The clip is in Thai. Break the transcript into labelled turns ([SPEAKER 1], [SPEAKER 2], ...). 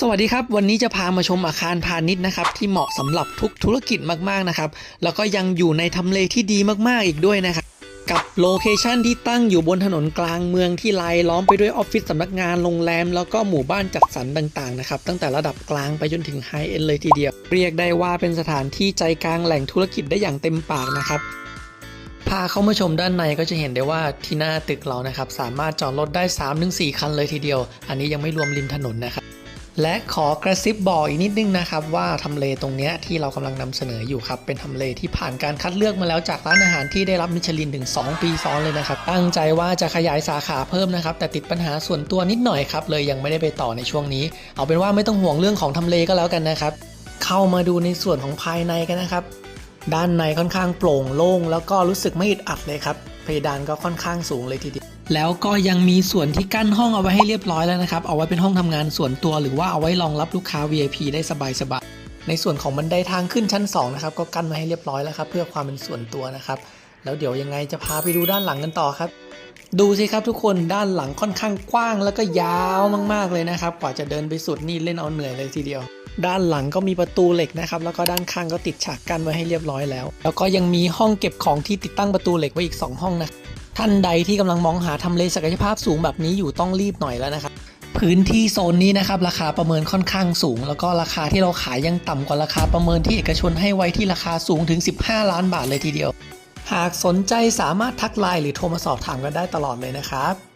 [SPEAKER 1] สวัสดีครับ วันนี้จะพามาชมอาคารพาณิชย์นะครับ ที่เหมาะสำหรับทุกธุรกิจมากๆนะครับ แล้วก็ยังอยู่ในทำเลที่ดีมากๆอีกด้วยนะครับ กับโลเคชันที่ตั้งอยู่บนถนนกลางเมืองที่รายล้อมไปด้วยออฟฟิศสำนักงานโรงแรม แล้วก็หมู่บ้านจัดสรรต่างๆนะครับ ตั้งแต่ระดับกลางไปจนถึงไฮเอ็นเลยทีเดียว เรียกได้ว่าเป็นสถานที่ใจกลางแหล่งธุรกิจได้อย่างเต็มปากนะครับพาเข้ามาชมด้านในก็จะเห็นได้ว่าที่หน้าตึกเรานะครับ สามารถจอดรถได้ 3-4 คันเลยทีเดียว อันนี้ยังไม่รวมริมถนนนะครับ และขอกระซิบบอกอีกนิดนึงนะครับว่าทำเลตรงนี้ที่เรากำลังนำเสนออยู่ครับเป็นทำเลที่ผ่านการคัดเลือกมาแล้วจากร้านอาหารที่ได้รับมิชลินถึง 2 ปีซ้อนเลยนะครับตั้งใจว่าจะขยายสาขาเพิ่มนะครับแต่ติดปัญหาส่วนตัวนิดหน่อยครับเลยยังไม่ได้ไปต่อในช่วงนี้ เอาเป็นว่าไม่ต้องห่วงเรื่องของทำเลก็แล้วกันนะครับเข้ามาดูในส่วนของภายในกันนะครับด้านในค่อนข้างโปร่งโล่งแล้วก็รู้สึกไม่อึดอัดเลยครับเพดานก็ค่อนข้างสูงเลยทีเดียว แล้วก็ยังมีส่วนที่กั้นห้องเอาไว้ให้เรียบร้อยแล้วนะครับ เอาไว้เป็นห้องทำงานส่วนตัว หรือว่าเอาไว้รองรับลูกค้า VIP ได้สบายๆ ในส่วนของบันไดทางขึ้นชั้น2นะครับก็กั้นมาให้เรียบร้อยแล้วครับเพื่อความเป็นส่วนตัวนะครับ แล้วเดี๋ยวยังไงจะพาไปดูด้านหลังกันต่อครับ ดูสิครับทุกคนด้านหลังค่อนข้างกว้างแล้วก็ยาวมากๆเลยนะครับ กว่าจะเดินไปสุดนี่เล่นเอาเหนื่อยเลยทีเดียวด้านหลังก็มีประตูเหล็กนะครับ แล้วก็ด้านข้างก็ติดฉากกั้นไว้ให้เรียบร้อยแล้ว แล้วก็ยังมีห้องเก็บของที่ติดตั้งประตูเหล็กไว้อีก 2 ห้องนะ ท่านใดที่กำลังมองหาทำเลศักยภาพสูงแบบนี้อยู่ต้องรีบหน่อยแล้วนะครับพื้นที่โซนนี้นะครับราคาประเมินค่อนข้างสูง แล้วก็ราคาที่เราขายยังต่ำกว่าราคาประเมินที่เอกชนให้ไว้ที่ราคาสูงถึง 15 ล้านบาทเลยทีเดียว หากสนใจสามารถทักไลน์หรือโทรมาสอบถามกันได้ตลอดเลยนะครับ